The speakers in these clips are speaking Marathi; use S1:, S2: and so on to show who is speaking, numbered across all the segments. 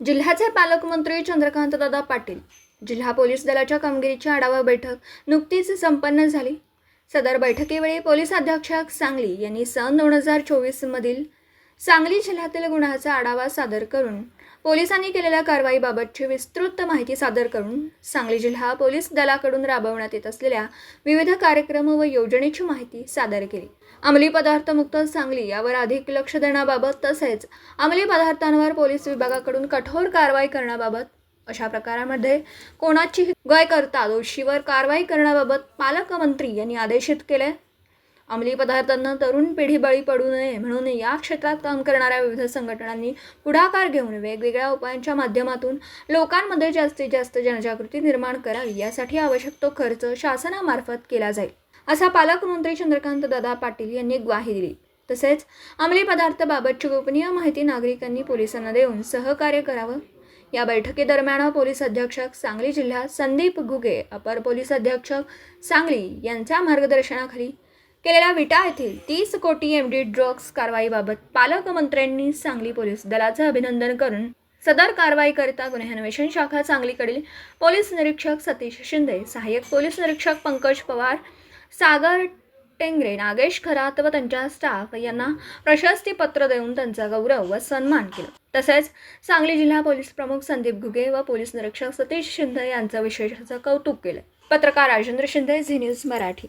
S1: जिल्ह्याचे पालकमंत्री चंद्रकांतदादा पाटील जिल्हा पोलीस दलाच्या कामगिरीची आढावा बैठक नुकतीच संपन्न झाली. सदर बैठकीवेळी पोलीस अधीक्षक सांगली यांनी सन दोन हजार चोवीसमधील सांगली जिल्ह्यातील गुन्ह्याचा आढावा सादर करून पोलिसांनी केलेल्या कारवाईबाबतची विस्तृत माहिती सादर करून सांगली जिल्हा पोलीस दलाकडून राबवण्यात येत असलेल्या विविध कार्यक्रम व योजनेची माहिती सादर केली. अंमली पदार्थ मुक्त सांगली यावर अधिक लक्ष देण्याबाबत तसेच अंमली पदार्थांवर पोलीस विभागाकडून कठोर कारवाई करण्याबाबत अशा प्रकारामध्ये कोणाची गय करता दोषीवर कारवाई करण्याबाबत पालकमंत्री यांनी आदेशित केले. अंमली पदार्थांना तरुण पिढी बळी पडू नये म्हणून या क्षेत्रात काम करणाऱ्या विविध संघटनांनी पुढाकार घेऊन वेगवेगळ्या उपायांच्या माध्यमातून लोकांमध्ये जास्तीत जास्त जनजागृती निर्माण करावी यासाठी आवश्यक तो खर्च शासनामार्फत केला जाईल असा पालकमंत्री चंद्रकांत दादा पाटील यांनी ग्वाही दिली. तसेच अंमली पदार्थाबाबतची गोपनीय माहिती नागरिकांनी पोलिसांना देऊन सहकार्य करावं. या बैठकीदरम्यान पोलीस अधीक्षक सांगली जिल्ह्यात संदीप घुगे अपर पोलीस अधीक्षक सांगली यांच्या मार्गदर्शनाखाली केलेल्या विटा येथील तीस कोटी एम डी ड्रग्ज कारवाईबाबत पालकमंत्र्यांनी सांगली पोलीस दलाचं अभिनंदन करून सदर कारवाईकरिता गुन्हे अन्वेषण शाखा सांगलीकडील पोलीस निरीक्षक सतीश शिंदे सहाय्यक पोलीस निरीक्षक पंकज पवार सागर टेंगरे नागेश खरात व त्यांच्या स्टाफ यांना प्रशस्तीपत्र देऊन त्यांचा गौरव व सन्मान केला. तसेच सांगली जिल्हा पोलीस प्रमुख संदीप घुगे व पोलीस निरीक्षक सतीश शिंदे यांचं विशेष कौतुक केलं. पत्रकार राजेंद्र शिंदे झी न्यूज मराठी.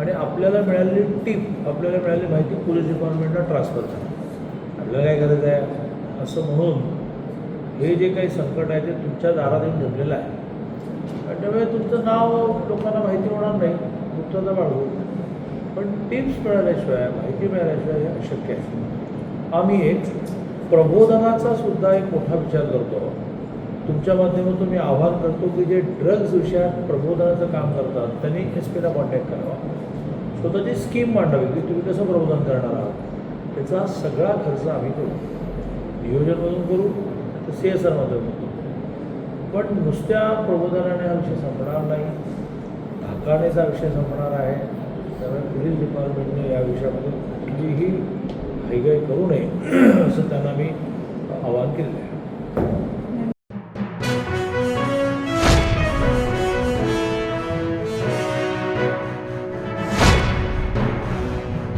S2: आणि आपल्याला मिळालेली टीप आपल्याला मिळालेली माहिती पोलीस डिपार्टमेंटला ट्रान्सफर करा. आपल्याला काय गरज आहे? असं म्हणून हे जे काही संकट आहे ते तुमच्या दारात येऊन ठेवलेलं आहे. आणि त्यामुळे तुमचं नाव लोकांना माहिती होणार नाही गुप्तता बाळगू पण टिप्स मिळाल्याशिवाय माहिती मिळाल्याशिवाय हे अशक्य आहे. आम्ही एक प्रबोधनाचा सुद्धा एक मोठा विचार करतो. तुमच्या माध्यमातून मी आवाहन करतो की जे ड्रग्ज विषयात प्रबोधनाचं काम करतात त्यांनी एस पीला कॉन्टॅक्ट करावा. स्वतःची स्कीम मांडावी की तुम्ही कसं प्रबोधन करणार आहात? त्याचा सगळा खर्च आम्ही करू. नियोजनमधून करू तर सी एस आरमधून करू. पण नुसत्या प्रबोधनाने हा विषय संपणार नाही. धाकानेचा विषय संपणार आहे. त्यामुळे पोलीस डिपार्टमेंटने या विषयामध्ये कुठलीही घाईघाई करू नये असं त्यांना मी आवाहन केलेलं आहे.